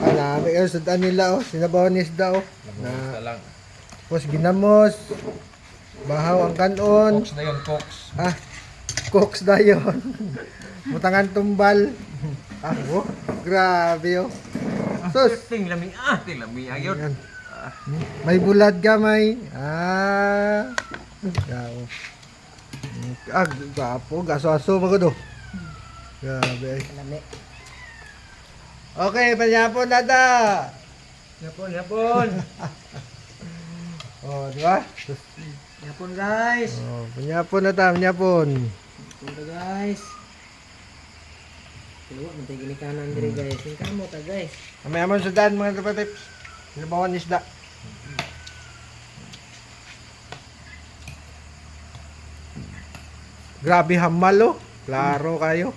Ah, nami kayo sa nila oh. Sinabawan ni isda oh. Na. Na, lang. tapos ginamos. Bahaw ang kanon. Cox na yun, Cox. Ah, cooks na yun. Mutangan tumbal. Ah, oh, grabe oh. Sus, Ting lami, ah, ting lami. Ayun. Ayan. May bulad gamay. Ah. Gawo. Ah, gapo, gaso-aso magod oh. Grabe. ay. Lami. Okay, panyapon na da. Yapon, yapon. Oh, di ba? Yapon guys. Oh, panyapon na ta, panyapon. Punta guys. Kaya mo tayo ginikanan diri guys. Yung kamo ta guys. Mamaya mo sa daan mga kapatips. Sinabawan isda. Grabe hamal oh. Klaro kayo.